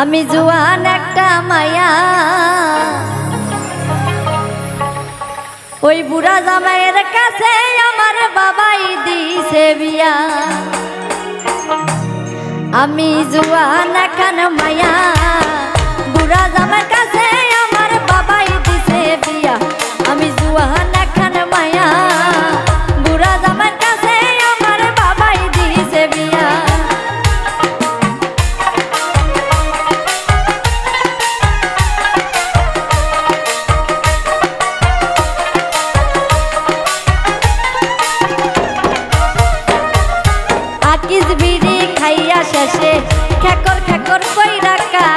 আমি জুয়ান একটা মায়া। ওই বুড়া জামাইয়ের কাছে আমার বাবাই দিছে বিয়া। আমি জুয়ান এখন মায়া। ইজবিড়ি খাইয়া শেষে খেকর খেকর কইরা কা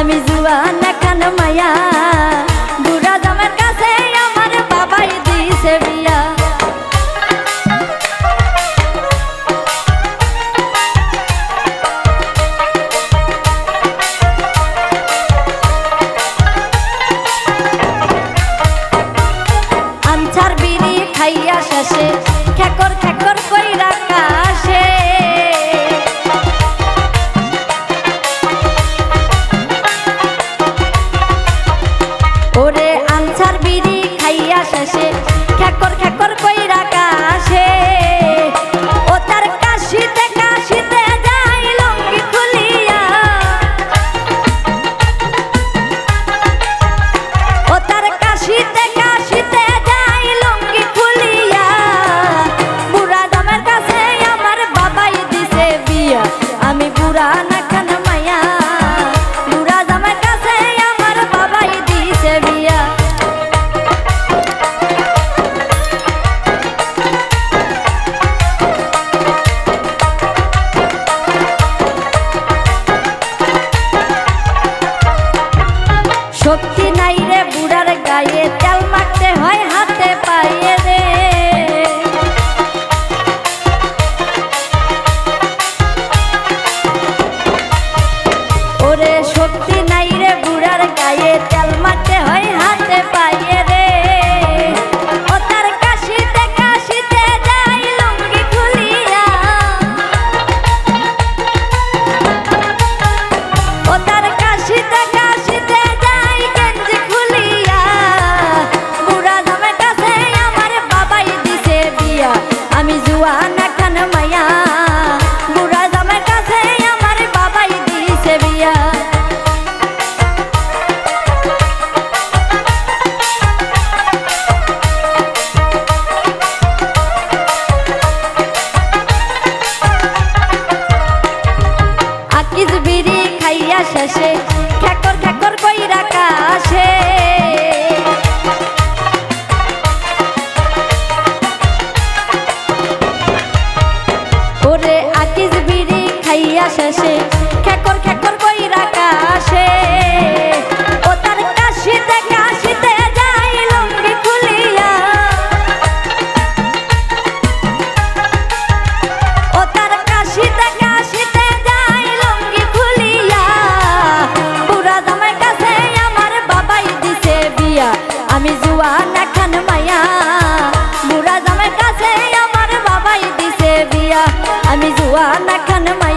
আমি জুয়ান খান মায়া? বুড়া জামার কাছে আমার বাবাই দিছে বিয়া। আনছার বিড়ি খাইয়া শেষে খেকর সীতা আসে, খেকর কই রাখা ও তার কাশিতে যাই কাশিতে কাশিতে যাই পুরা কাছে বাবাই দিছে বিয়া। আমি জুয়া মায়া কাছে বাবাই দিছে বিয়া। আমি জুয়া না খান মায়া